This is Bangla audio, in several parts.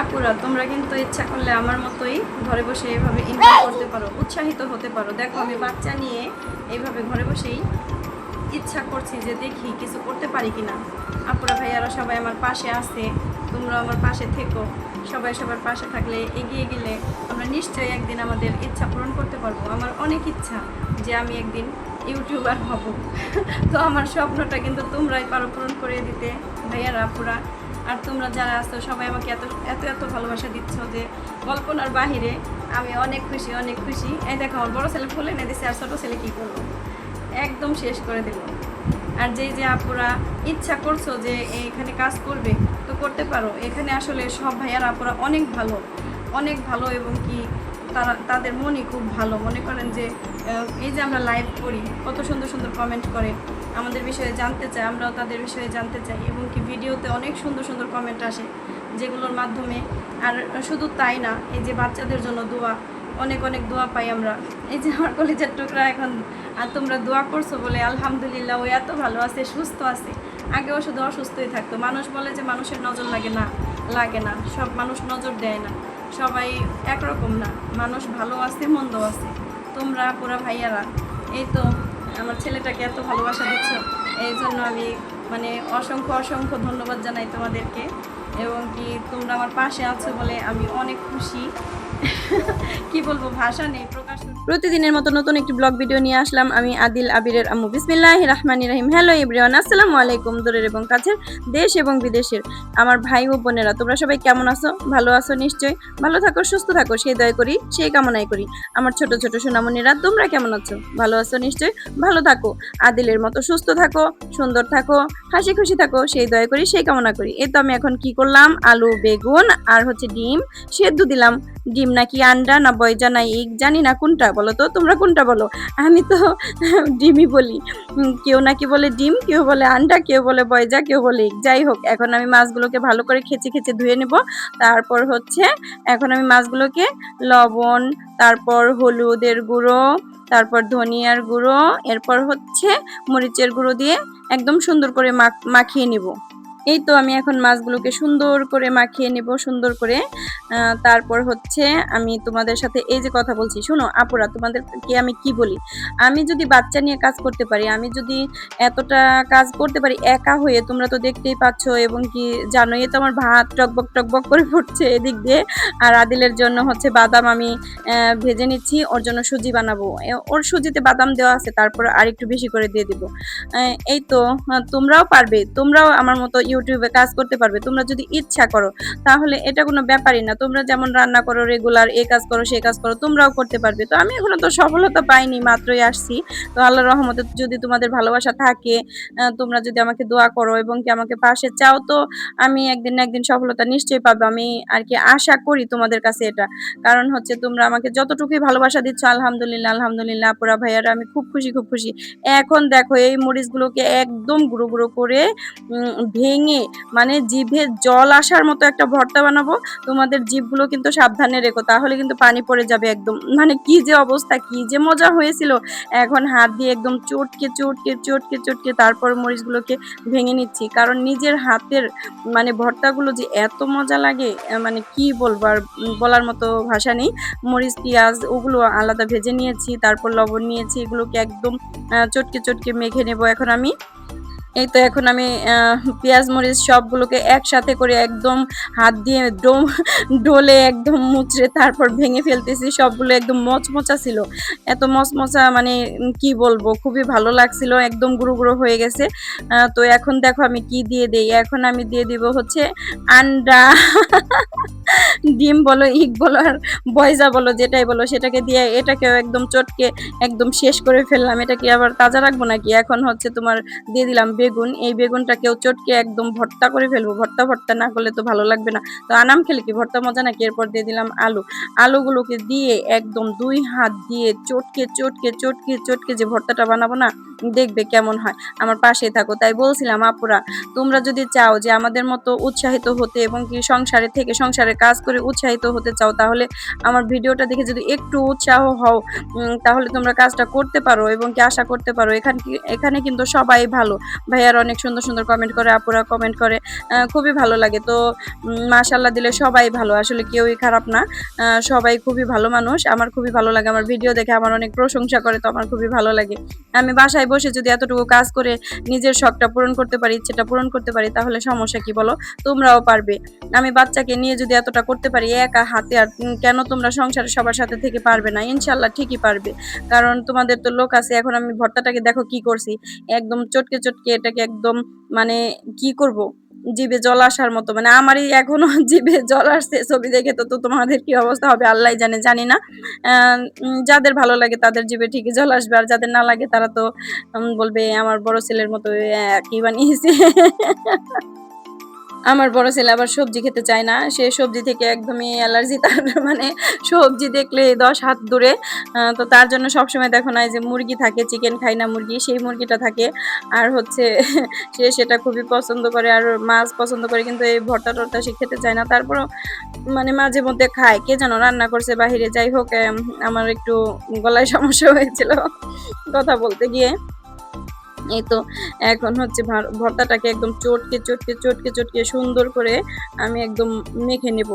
আপুরা, তোমরা কিন্তু ইচ্ছা করলে আমার মতোই ঘরে বসে এভাবে ইনকাম করতে পারো, উৎসাহিত হতে পারো। দেখো, আমি বাচ্চা নিয়ে এইভাবে ঘরে বসেই ইচ্ছা করছি যে দেখি কিছু করতে পারি কিনা। আপুরা ভাইয়ারা সবাই আমার পাশে আছে তোমরা আমার পাশে থেকো। সবাই সবার পাশে থাকলে এগিয়ে গেলে আমরা নিশ্চয়ই একদিন আমাদের ইচ্ছা পূরণ করতে পারব। আমার অনেক ইচ্ছা যে আমি একদিন ইউটিউবার হব। তো আমার স্বপ্নটা কিন্তু তোমরাই পারো পূরণ করে দিতে। ভাইয়ারা, আপুরা আর তোমরা যারা আছো, সবাই আমাকে এত এত এত ভালোবাসা দিচ্ছ যে কল্পনার বাহিরে আমি অনেক খুশি অনেক খুশি। এই দেখো, আমার বড় ছেলে ফুলে এনে দিছে, আর ছোটো ছেলে কী করব? একদম শেষ করে দিল। আর যেই যে আপুরা ইচ্ছা করছ যে এখানে কাজ করবে, তো করতে পারো। এখানে আসলে সব ভাইয়ার আপুরা অনেক ভালো অনেক ভালো এবং কি তারা, তাদের মনই খুব ভালো। মনে করেন যে এই যে আমরা লাইভ করি, কত সুন্দর সুন্দর কমেন্ট করে। আমাদের বিষয়ে জানতে চায়, আমরাও তাদের বিষয়ে জানতে চাই, এবং কি ভিডিওতে অনেক সুন্দর সুন্দর কমেন্ট আসে যেগুলোর মাধ্যমে। আর শুধু তাই না, এই যে বাচ্চাদের জন্য দোয়া, অনেক অনেক দোয়া পাই আমরা। এই যে আমার কলেজের টুকরা এখন, আর তোমরা দোয়া করছ বলে আলহামদুলিল্লাহ ও এত ভালো আছে, সুস্থ আছে। আগেও শুধু অসুস্থই থাকতো। মানুষ বলে যে মানুষের নজর লাগে না লাগে না। সব মানুষ নজর দেয় না। সবাই একরকম না। মানুষ ভালো আছে, মন্দ আছে। তোমরা পুরা ভাইয়ারা, এই তো আমার ছেলেটাকে এত ভালোবাসা দিচ্ছ এই জন্য আমি মানে অসংখ্য অসংখ্য ধন্যবাদ জানাই তোমাদেরকে। এবং কি তোমরা আমার পাশে আছো বলে আমি অনেক খুশি। কি বলব, ভাষা নেই, প্রকাশ প্রতিদিনের মতো নতুন একটি ব্লগ ভিডিও নিয়ে আসলাম আমি আদিল আবিরের আম্মু। বিসমিল্লাহ রহমানি রহিম। হ্যালো এভরিওয়ান, আসসালামু আলাইকুম। দূরের এবং কাছের দেশ এবং বিদেশের আমার ভাই ও বোনেরা, তোমরা সবাই কেমন আছো? ভালো আছো নিশ্চয়ই? ভালো থাকো, সুস্থ থাকো, সেই দয় করি, সেই কামনাই করি। আমার ছোট ছোট সোনামণিরা, তোমরা কেমন আছো? ভালো আছো নিশ্চয়ই? ভালো থাকো, আদিলের মতো সুস্থ থাকো, সুন্দর থাকো হাসি খুশি থাকো, সেই দয়া করি, সেই কামনা করি। এই তো আমি এখন কি করলাম? আলু, বেগুন আর হচ্ছে ডিম সেদ্ধ দিলাম। ডিম নাকি আন্ডা না বয়জা না এগ জানি না কোনটা বলো তো, তোমরা কোনটা বলো? আমি তো ডিমই বলি। কেউ নাকি বলে ডিম, কেউ বলে আন্ডা, কেউ বলে বয়জা কেউ বলে এগ যাই হোক, এখন আমি মাছগুলোকে ভালো করে খেচে খেচে ধুয়ে নেব। তারপর হচ্ছে এখন আমি মাছগুলোকে লবণ, তারপর হলুদের গুঁড়ো তারপর ধনিয়ার গুঁড়ো এরপর হচ্ছে মরিচের গুঁড়ো দিয়ে একদম সুন্দর করে মাখ- মাখিয়ে নিব। এই তো আমি এখন মাছগুলোকে সুন্দর করে মাখিয়ে নেব, সুন্দর করে। তারপর হচ্ছে আমি তোমাদের সাথে এই যে কথা বলছি, শোনো আপুরা, তোমাদেরকে আমি কি বলি? আমি যদি বাচ্চা নিয়ে কাজ করতে পারি, আমি যদি এতটা কাজ করতে পারি, একা হয়ে, তোমরা তো দেখতেই পাচ্ছ এবং কি জানো জানোই তো আমার ভাত টকবক টকবক করে ফুটছে এদিক দিয়ে। আর আদিলের জন্য হচ্ছে বাদাম আমি ভেজে নিচ্ছি, ওর জন্য সুজি বানাবো। ওর সুজিতে বাদাম দেওয়া আছে, তারপর আর একটু বেশি করে দিয়ে দেবো। এই তো তোমরাও পারবে, তোমরাও আমার মতো ইউটিউবে কাজ করতে পারবে তোমরা যদি ইচ্ছা করো তাহলে এটা কোনো ব্যাপারই না। তোমরা যেমন রান্না করো রেগুলার এ কাজ করো সেই কাজ করো তোমরাও করতে পারবে। তো আমি এখনও তো সফলতা পাইনি মাত্রই আসছি। তো আল্লাহর রহমতে যদি তোমাদের ভালোবাসা থাকে তোমরা যদি আমাকে দোয়া করো এবং কি আমাকে পাশে চাও তো আমি একদিন না একদিন সফলতা নিশ্চয়ই পাবো। আমি আর কি আশা করি তোমাদের কাছে এটা। কারণ হচ্ছে তোমরা আমাকে যতটুকুই ভালোবাসা দিচ্ছ আলহামদুলিল্লাহ আলহামদুলিল্লাহ আপুরা ভাইয়ারা আমি খুব খুশি খুব খুশি। এখন দেখো এই মরিচগুলোকে একদম গুঁড়ো গুঁড়ো করে উম, ভেঙে মানে জিভে জল আসার মতো একটা ভর্তা বানাবো, তোমাদের জিভগুলো কিন্তু সাবধানে রেখো, তাহলে কিন্তু পানি পড়ে যাবে একদম। মানে কি যে অবস্থা, কি যে মজা হয়েছিল। এখন হাত দিয়ে একদম চটকে চটকে চটকে চটকে তারপর মরিচগুলোকে ভেঙে নিচ্ছি। কারণ নিজের হাতের মানে ভর্তাগুলো যে এত মজা লাগে মানে কি বলব আর বলার মতো ভাষা নেই। মরিচ, পেঁয়াজ ওগুলো আলাদা ভেজে নিয়েছি, তারপর লবণ নিয়েছি, এগুলোকে একদম চটকে চটকে মেখে নেব। এখন আমি এই তো এখন আমি পেঁয়াজ, মরিচ সবগুলোকে একসাথে করে একদম হাত দিয়ে ডোম ডোলে একদম মুচড়ে তারপর ভেঙে ফেলতেছি, সবগুলো একদম মচমচা ছিল। এত মচমচা মানে কি বলব, খুবই ভালো লাগছিল, একদম গুঁড়ো গুঁড়ো হয়ে গেছে। তো এখন দেখো আমি কি দিয়ে দেই, এখন আমি দিয়ে দিব হচ্ছে আন্ডা। ডিম বলো ইক বলো আর বয়জা বলো, যেটাই বলো, সেটাকে দিয়ে এটাকেও একদম চটকে একদম শেষ করে ফেললাম। এটা কি আবার তাজা রাখব নাকি? এখন হচ্ছে তোমার দিয়ে দিলাম বেগুন। এই বেগুনটাকেও চটকে একদম ভর্তা করে ফেলব। ভর্তা ভর্তা না করলে তো ভালো লাগবে না। তো আনাম খেলে কি? ভর্তা মজা নাকি? এরপর দিয়ে দিলাম আলু। আলুগুলোকে দিয়ে একদম দুই হাত দিয়ে চটকে চটকে চটকে চটকে যে ভর্তাটা বানাবো না দেখবে কেমন হয়। আমার পাশে থাকো, তাই বলছিলাম আপুরা, তোমরা যদি চাও যে আমাদের মতো উৎসাহিত হতে এবং কি সংসারে থেকে সংসারে কাজ করে উৎসাহিত হতে চাও, তাহলে আমার ভিডিওটা দেখে যদি একটু উৎসাহ হও তাহলে তোমরা কাজটা করতে পারো এবং কি আশা করতে পারো। এখানে এখানে কিন্তু সবাই ভালো। ভাইয়ার অনেক সুন্দর সুন্দর কমেন্ট করে, আপুরা কমেন্ট করে খুবই ভালো লাগে। তো মাশাল্লাহ দিলে সবাই ভালো, আসলে কেউই খারাপ না। সবাই খুবই ভালো মানুষ, আমার খুবই ভালো লাগে। আমার ভিডিও দেখে আমার অনেক প্রশংসা করে, তো আমার খুবই ভালো লাগে। আমি বাসায় বসে যদি এতটুকু কাজ করে নিজের শখটা পূরণ করতে পারি, ইচ্ছেটা পূরণ করতে পারি, তাহলে সমস্যা কি বলো? তোমরাও পারবে। আমি বাচ্চাকে নিয়ে যদি এতটা করতে পারি, একা হাতে আর কেন তোমরা সংসারে সবার সাথে থেকে পারবে না? ইনশাল্লাহ ঠিকই পারবে। কারণ তোমাদের তো লোক আছে, এখন আমি ভর্তাটাকে দেখো কি করছি। একদম চটকে চটকে এটাকে একদম মানে কি করব? জিভে জল আসার মতো। মানে আমারই এখনও জিভে জল আসছে ছবি দেখে, তো তোমাদের কি অবস্থা হবে আল্লাহ জানে, জানি না। যাদের ভালো লাগে তাদের জিভে ঠিকই জল আসবে, আর যাদের না লাগে তারা তো বলবে আমার বড় ছেলের মতো কি বানিয়েছে। আমার বড় ছেলে আবার সবজি খেতে চায় না। সে সবজি থেকে একদমই অ্যালার্জি, তার মানে সবজি দেখলে দশ হাত দূরে। তো তার জন্য সবসময় দেখো না যে মুরগি থাকে চিকেন খাই না মুরগি, সেই মুরগিটা থাকে। আর হচ্ছে সে সেটা খুবই পছন্দ করে, আর মাছ পছন্দ করে, কিন্তু এই ভর্তা টর্তা সে খেতে চায় না। তারপরও মানে মাঝে মধ্যে খায়, কে যেন রান্না করছে বাহিরে। যাই হোক আমার একটু গলায় সমস্যা হয়েছিল কথা বলতে গিয়ে। এই তো এখন হচ্ছে ভর্তাটাকে একদম চটকে চটকে চটকে চটকে সুন্দর করে আমি একদম মেখে নেব।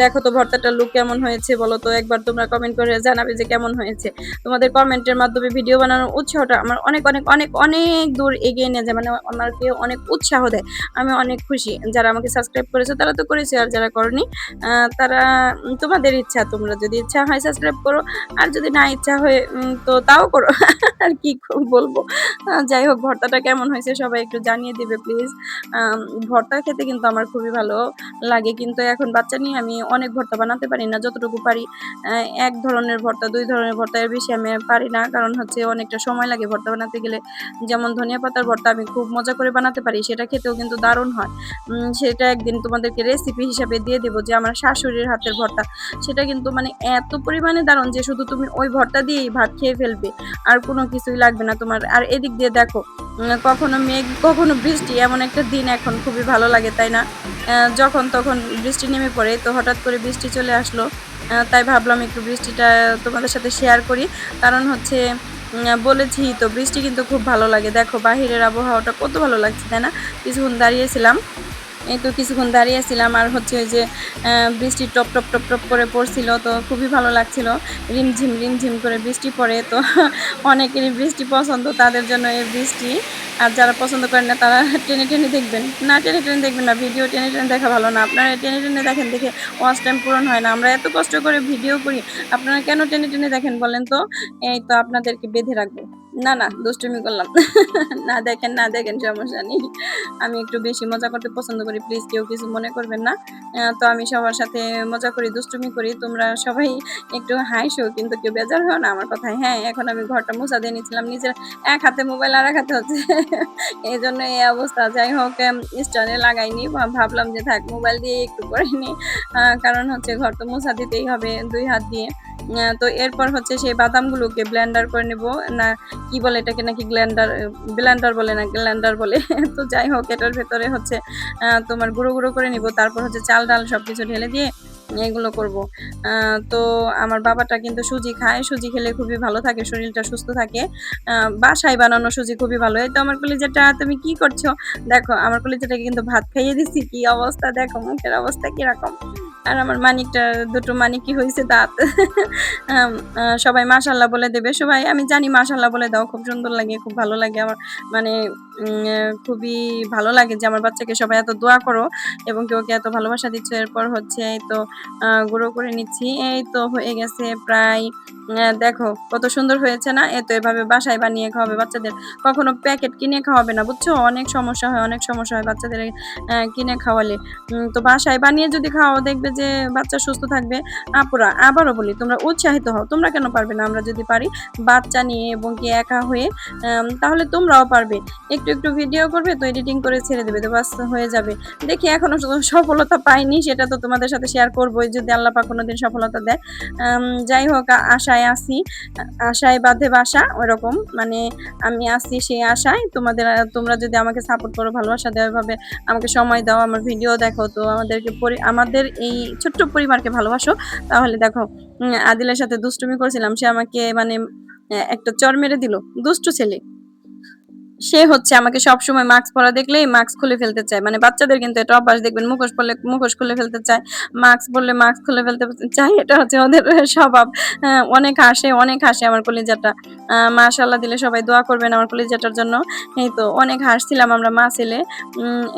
দেখো তো ভর্তাটার লুক কেমন হয়েছে বলো তো? একবার তোমরা কমেন্ট করে জানাবে যে কেমন হয়েছে। তোমাদের কমেন্টের মাধ্যমে ভিডিও বানানোর উৎসাহটা আমার অনেক অনেক অনেক অনেক দূর এগিয়ে নিয়ে যায়। মানে আমাকে অনেক উৎসাহ দেয়। আমি অনেক খুশি। যারা আমাকে সাবস্ক্রাইব করেছে তারা তো করেছে আর যারা করনি তারা তোমাদের ইচ্ছা। তোমরা যদি ইচ্ছা হয় সাবস্ক্রাইব করো আর যদি না ইচ্ছা হয় তো তাও করো। আর কি বলব? আহ, যাই হোক, ভর্তাটা কেমন হয়েছে সবাই একটু জানিয়ে দিবে প্লিজ ভর্তা খেতে কিন্তু আমার খুবই ভালো লাগে, কিন্তু এখন বাচ্চা নিয়ে আমি অনেক ভর্তা বানাতে পারি না, যতটুকু পারি। এক ধরনের ভর্তা, দুই ধরনের ভর্তা এর বেশি আমি পারি না, কারণ হচ্ছে অনেকটা সময় লাগে ভর্তা বানাতে গেলে। যেমন ধনিয়া পাতার ভর্তা আমি খুব মজা করে বানাতে পারি, সেটা খেতেও কিন্তু দারুণ হয়। সেটা একদিন তোমাদেরকে রেসিপি হিসাবে দিয়ে দেবো, যে আমার শাশুড়ির হাতের ভর্তা। সেটা কিন্তু মানে এত পরিমাণে দারুণ যে শুধু তুমি ওই ভর্তা দিয়েই ভাত খেয়ে ফেলবে, আর কোনো কিছুই লাগবে না তোমার। আর এদিক দিয়ে দেখো উম, কখনো মেঘ কখনো বৃষ্টি এমন একটা দিন এখন খুবই ভালো লাগে তাই না? যখন তখন বৃষ্টি নেমে পড়ে তো হঠাৎ করে বৃষ্টি চলে আসলো। তাই ভাবলাম একটু বৃষ্টিটা তোমাদের সাথে শেয়ার করি। কারণ হচ্ছে বলেছি তো বৃষ্টি কিন্তু খুব ভালো লাগে। দেখো বাহিরের আবহাওয়াটা কত ভালো লাগছে তাই না? কিছুক্ষণ দাঁড়িয়েছিলাম তো কিছুক্ষণ দাঁড়িয়েছিলাম আর হচ্ছে ওই যে বৃষ্টি টপ টপ টপ টপ করে পড়ছিল, তো খুবই ভালো লাগছিল। রিমঝিম রিমঝিম করে বৃষ্টি পড়ে, তো অনেকেরই বৃষ্টি পছন্দ, তাদের জন্য এই বৃষ্টি। আর যারা পছন্দ করেন না, তারা টেনে টেনে দেখবেন। না, টেনে টেনে দেখবেন না, ভিডিও টেনে টেনে দেখা ভালো না। আপনারা টেনে টেনে দেখেন দেখে ওয়াচ টাইম পূরণ হয় না। আমরা এত কষ্ট করে ভিডিও করি, আপনারা কেন টেনে টেনে দেখেন বলেন তো? এই তো আপনাদেরকে বেঁধে রাখব। না না, দুষ্টুমি করলাম। না দেখেন না দেখেন, সমস্যা নেই। আমি একটু বেশি মজা করতে পছন্দ করি প্লিজ কেউ কিছু মনে করবেন না। তো আমি সবার সাথে মজা করি, দুষ্টুমি করি, তোমরা সবাই একটু হাইসো কিন্তু কেউ বেজার হয় না আমার কথায়। হ্যাঁ এখন আমি ঘরটা মুছা দিয়ে নিয়েছিলাম, নিজের এক হাতে মোবাইল আর এক হাতে হচ্ছে। এই জন্য এই অবস্থা, যাই হোক স্টানে লাগাইনি ভাবলাম যে থাক মোবাইল দিয়ে একটু করে নি কারণ হচ্ছে ঘর তো মুছা দিতেই হবে দুই হাত দিয়ে। তো এরপর হচ্ছে সেই বাদামগুলোকে ব্লেন্ডার করে নেব। না, কি বলে এটাকে নাকি গ্ল্যান্ডার ব্লেন্ডার বলে না গ্ল্যান্ডার বলে। তো যাই হোক, এটার ভেতরে হচ্ছে তোমার গুঁড়ো গুঁড়ো করে নিব। তারপর হচ্ছে চাল ডাল সব কিছু ঢেলে দিয়ে এগুলো করব। তো আমার বাবাটা কিন্তু সুজি খায়। সুজি খেলে খুবই ভালো থাকে, শরীরটা সুস্থ থাকে। বাসায় বানানো সুজি খুবই ভালো। এই তো আমার কলিজাটা, তুমি কি করছ? দেখো, আমার কলিজাটাকে কিন্তু ভাত খাইয়ে দিছি। কি অবস্থা? দেখো, মুখের অবস্থা কীরকম। আর আমার মানিকটা, দুটো মানিক কি হয়েছে দাঁত সবাই মাশাল্লাহ বলে দেবে। সবাই, আমি জানি মাশাল্লাহ বলে দাও, খুব সুন্দর লাগে, খুব ভালো লাগে। আমার মানে খুবই ভালো লাগে যে আমার বাচ্চাকে সবাই এত দোয়া করো এবং কেউ ওকে এত ভালোবাসা দিচ্ছে। এরপর হচ্ছে, এই তো গুঁড়ো করে নিচ্ছি। এই তো, হয়ে গেছে প্রায় দেখো কত সুন্দর হয়েছে না? এই তো, এভাবে বাসায় বানিয়ে খাওয়াবে বাচ্চাদের। কখনো প্যাকেট কিনে খাওয়াবে না, বুঝছ? অনেক সমস্যা হয়, অনেক সমস্যা হয় বাচ্চাদের কিনে খাওয়ালে। তো বাসায় বানিয়ে যদি খাওয়াও, দেখবে যে বাচ্চা সুস্থ থাকবে, আপুরা, আবারও বলি, তোমরা উৎসাহিত হও। তোমরা কেন পারবে না? আমরা যদি পারি বাচ্চা নিয়ে এবং কি একা হয়ে তাহলে তোমরাও পারবে। একটু একটু ভিডিও করবে তো এডিটিং করে ছেড়ে দেবে, তো বাস হয়ে যাবে। দেখি এখনও সফলতা পাইনি, সেটা তো তোমাদের সাথে শেয়ার করবোই, যদি আল্লাহ পাক কোনোদিন সফলতা দেয়। যাই হোক আশায় আসি আশায় বাঁধে বাসা, ওরকম মানে আমি আসি সেই আশায়। তোমাদের, তোমরা যদি আমাকে সাপোর্ট করো, ভালোবাসা দেওয়া, এভাবে আমাকে সময় দাও, আমার ভিডিও দেখো, তো আমাদেরকে আমাদের এই ছোট্ট পরিবারকে ভালোবাসো, তাহলে দেখো আদিলের সাথে দুষ্টুমি করেছিলাম, সে আমাকে মানে একটা চর মেরে দিল, দুষ্টু ছেলে। সে হচ্ছে আমাকে সব সময় মাস্ক পরা দেখলেই মাস্ক খুলে ফেলতে চায়। মানে বাচ্চাদের কিন্তু এটা অভ্যাস, দেখবেন মুখোশ পরলে মুখোশ খুলে ফেলতে চায় মাস্ক পরলে মাস্ক খুলে ফেলতে চায়, এটা হচ্ছে ওদের স্বভাব। অনেক হাসে অনেক হাসে আমার কলিজাটা। মাশাল্লাহ দিলে সবাই দোয়া করবেন আমার কলিজাটার জন্য। এই তো অনেক হাসছিলাম আমরা মা ছেলে।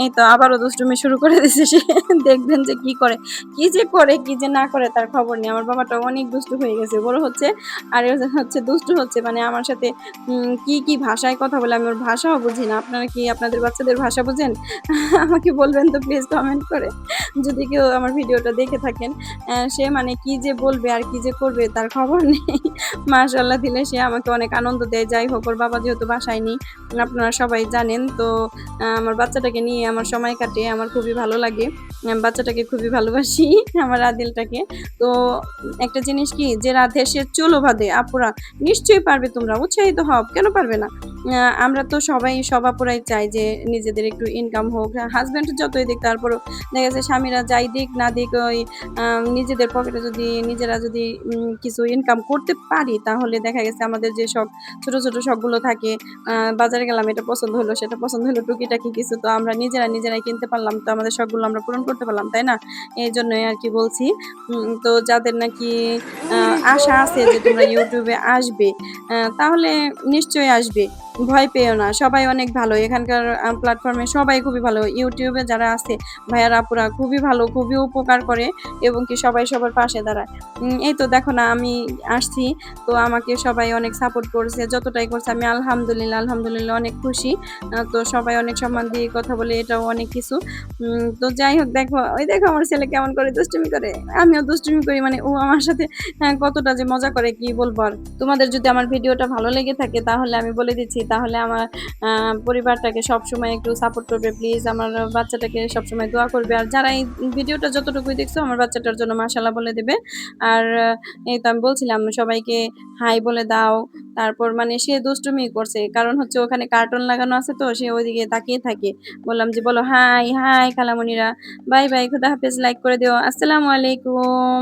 এই তো আবারও দুষ্টুমি শুরু করে দিয়েছে সে। দেখবেন যে কি করে, কি যে করে, কি যে না করে তার খবর নেই। আমার বাবাটা অনেক দুষ্টু হয়ে গেছে। বড় হচ্ছে, আর হচ্ছে দুষ্টু হচ্ছে মানে আমার সাথে কি কি ভাষায় কথা বলে আমি ওর ভাষাও বুঝি না। আপনারা কি আপনাদের বাচ্চাদের ভাষা বুঝেন? আমাকে বলবেন তো প্লিজ কমেন্ট করে। যদি কেউ আমার ভিডিওটা দেখে থাকেন সে মানে কি যে বলবে আর কি যে করবে তার খবর নেই। মাশাল্লাহ দিলে সে আমাকে অনেক আনন্দ দেয়। যাই হোক, ওর বাবা যেহেতু বাসায় নেই, আপনারা সবাই জানেন। তো আমার বাচ্চাটাকে নিয়ে আমার সময় কাটে। আমার খুবই ভালো লাগে। বাচ্চাটাকে খুবই ভালোবাসি আমার আদিলটাকে। তো, একটা জিনিস কি? যে রাধে সে চলো বাঁধে, আপুরা নিশ্চয়ই পারবে তোমরা। উৎসাহিত হও, কেন পারবে না? আমরা তো সবাই, সব আপুরাই চাই যে নিজেদের একটু ইনকাম হোক। হাজব্যান্ড যতই দিক, তারপরও দেখা যাচ্ছে স্বামীরা যাই দিক না দিক, ওই নিজেদের পকেটে যদি নিজেরা যদি কিছু ইনকাম করতে পারি, তাহলে দেখা গেছে আমাদের যে শখ ছোট ছোট শখগুলো থাকে বাজারে গেলাম, এটা পছন্দ হলো, সেটা পছন্দ হলো, টুকিটাকি কিছু তো আমরা নিজেরা নিজেরাই কিনতে পারলাম, তো আমাদের শখগুলো আমরা পূরণ করতে পারলাম, তাই না? এই জন্যই আর কি বলছি। তো যাদের নাকি আশা আছে যে তোমরা ইউটিউবে আসবে তাহলে নিশ্চয়ই আসবে। ভয় পেও না সবাই অনেক ভালো। এখানকার প্ল্যাটফর্মে সবাই খুবই ভালো। ইউটিউবে যারা আছে ভাইয়ার আপুরা খুবই ভালো খুবই উপকার করে এবং কি সবাই সবার পাশে দাঁড়ায়। এই তো দেখো না আমি আসছি। তো আমাকে সবাই অনেক সাপোর্ট করছে যতটাই করছে আমি আলহামদুলিল্লাহ আলহামদুলিল্লাহ অনেক খুশি। তো সবাই অনেক সম্মান দিয়ে কথা বলে এটাও অনেক কিছু। তো যাই হোক দেখো ওই দেখো আমার ছেলে কেমন করে দুষ্টুমি করে। আমিও দুষ্টুমি করি মানে ও আমার সাথে হ্যাঁ, কতটা যে মজা করে কি বলব আর। তোমাদের যদি আমার ভিডিওটা ভালো লেগে থাকে তাহলে আমি বলে দিচ্ছি তাহলে আমার পরিবারটাকে সবসময় একটু সাপোর্ট করবে প্লিজ আমার বাচ্চাটাকে সবসময় দোয়া করবে। আর যারা এই ভিডিওটা যতটুকুই দেখছ, আমার বাচ্চাটার জন্য মাশাল্লাহ বলে দেবে। আর এই তো আমি বলছিলাম, সবাইকে হাই বলে দাও। তারপর মানে সে দুষ্টুমি করছে। কারণ হচ্ছে ওখানে কার্টুন লাগানো আছে তো, সে ওইদিকে তাকিয়ে থাকে। বললাম যে, বলো হাই হাই খালামণিরা বাই বাই, খুদা হাফেজ লাইক করে দিও। আসসালামু আলাইকুম।